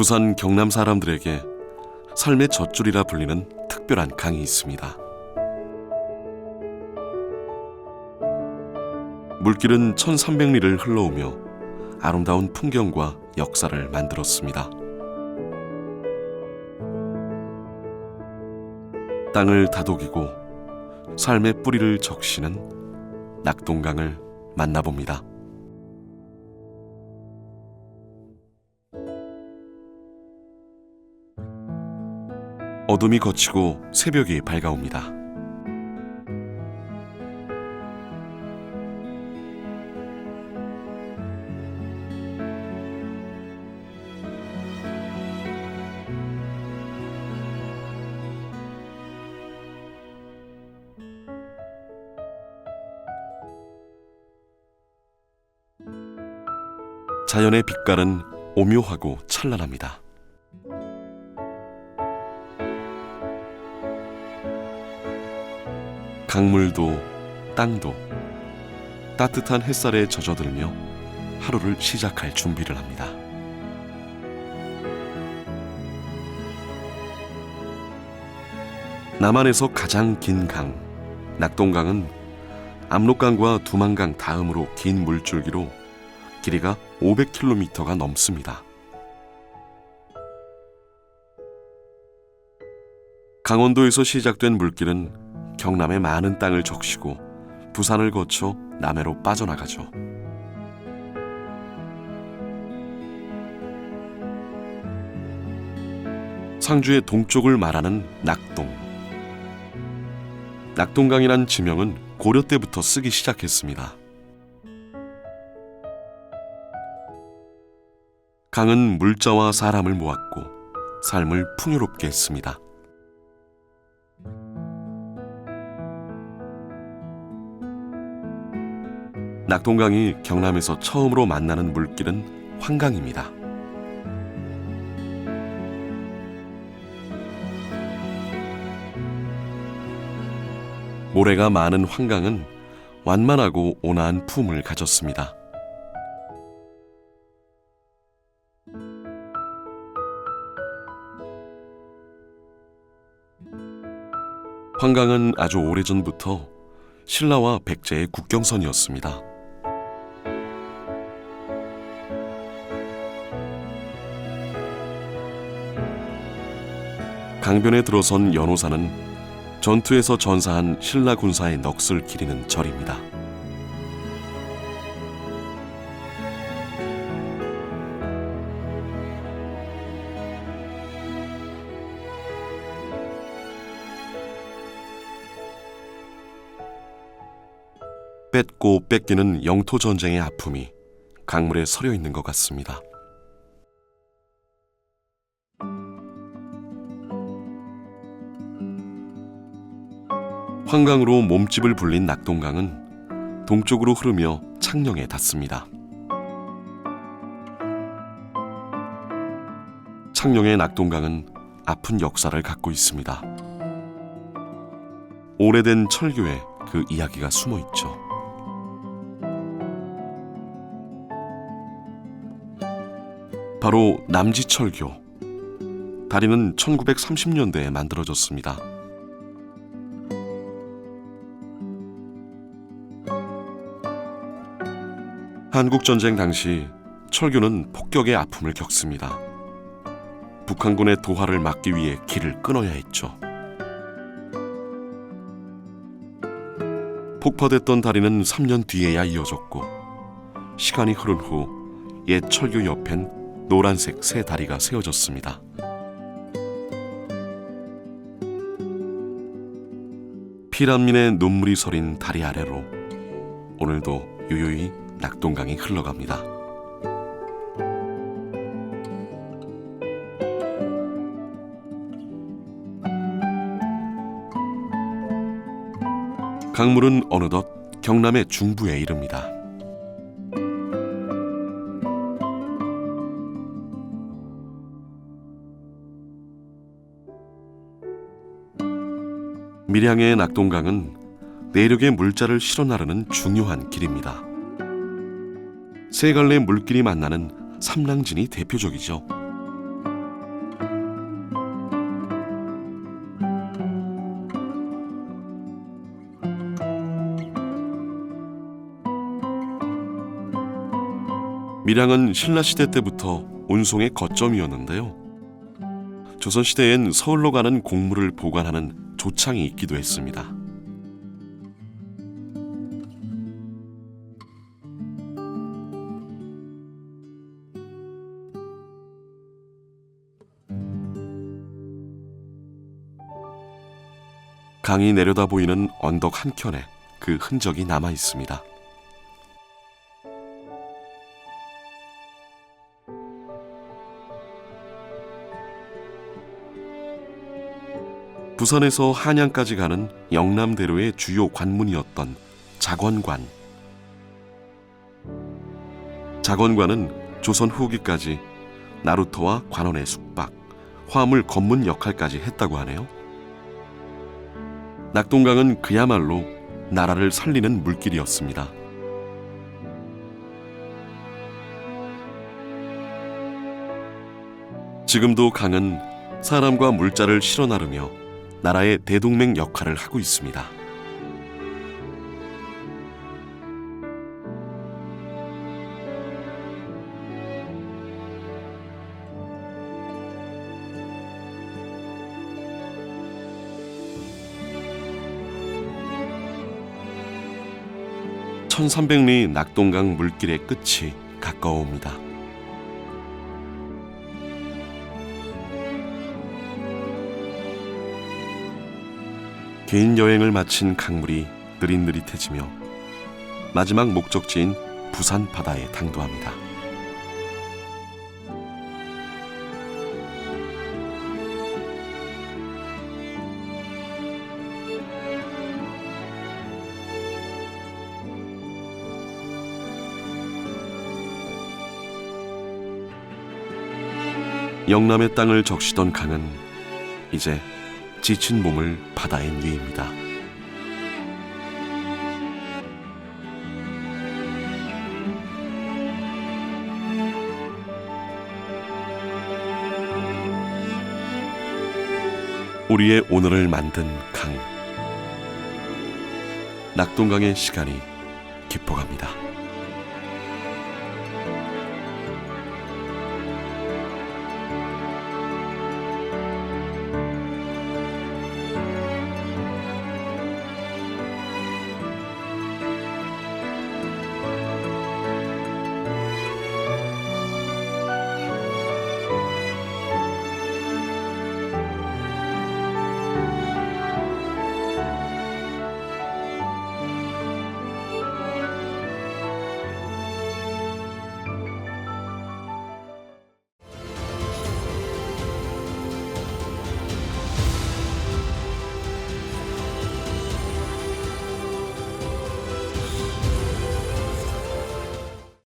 부산 경남 사람들에게 삶의 젖줄이라 불리는 특별한 강이 있습니다. 물길은 1300리를 흘러오며 아름다운 풍경과 역사를 만들었습니다. 땅을 다독이고 삶의 뿌리를 적시는 낙동강을 만나봅니다. 어둠이 걷히고 새벽이 밝아옵니다. 자연의 빛깔은 오묘하고 찬란합니다. 강물도 땅도 따뜻한 햇살에 젖어들며 하루를 시작할 준비를 합니다. 남한에서 가장 긴 강, 낙동강은 압록강과 두만강 다음으로 긴 물줄기로 길이가 500km가 넘습니다. 강원도에서 시작된 물길은 경남의 많은 땅을 적시고 부산을 거쳐 남해로 빠져나가죠. 상주의 동쪽을 말하는 낙동. 낙동강이란 지명은 고려 때부터 쓰기 시작했습니다. 강은 물자와 사람을 모았고 삶을 풍요롭게 했습니다. 낙동강이 경남에서 처음으로 만나는 물길은 환강입니다. 모래가 많은 환강은 완만하고 온화한 품을 가졌습니다. 환강은 아주 오래전부터 신라와 백제의 국경선이었습니다. 강변에 들어선 연호사는 전투에서 전사한 신라 군사의 넋을 기리는 절입니다. 뺏고 뺏기는 영토 전쟁의 아픔이 강물에 서려 있는 것 같습니다. 환강으로 몸집을 불린 낙동강은 동쪽으로 흐르며 창녕에 닿습니다. 창녕의 낙동강은 아픈 역사를 갖고 있습니다. 오래된 철교에 그 이야기가 숨어 있죠. 바로 남지철교. 다리는 1930년대에 만들어졌습니다. 한국 전쟁 당시 철교는 폭격의 아픔을 겪습니다. 북한군의 도하를 막기 위해 길을 끊어야 했죠. 폭파됐던 다리는 3년 뒤에야 이어졌고 시간이 흐른 후 옛 철교 옆엔 노란색 새 다리가 세워졌습니다. 피란민의 눈물이 서린 다리 아래로 오늘도 유유히 낙동강이 흘러갑니다. 강물은 어느덧 경남의 중부에 이릅니다. 밀양의 낙동강은 내륙의 물자를 실어 나르는 중요한 길입니다. 세 갈래 물길이 만나는 삼랑진이 대표적이죠. 밀양은 신라시대 때부터 운송의 거점이었는데요. 조선시대엔 서울로 가는 곡물을 보관하는 조창이 있기도 했습니다. 강이 내려다 보이는 언덕 한켠에 그 흔적이 남아 있습니다. 부산에서 한양까지 가는 영남대로의 주요 관문이었던 작원관. 작원관은 조선 후기까지 나루터와 관원의 숙박, 화물 검문 역할까지 했다고 하네요. 낙동강은 그야말로 나라를 살리는 물길이었습니다. 지금도 강은 사람과 물자를 실어 나르며 나라의 대동맹 역할을 하고 있습니다. (1300리) 낙동강 물길의 끝이 가까워옵니다. 개인 여행을 마친 강물이 느릿느릿해지며 마지막 목적지인 부산 바다에 당도합니다. 영남의 땅을 적시던 강은 이제 지친 몸을 바다에 뉘입니다. 우리의 오늘을 만든 강. 낙동강의 시간이 깊어갑니다.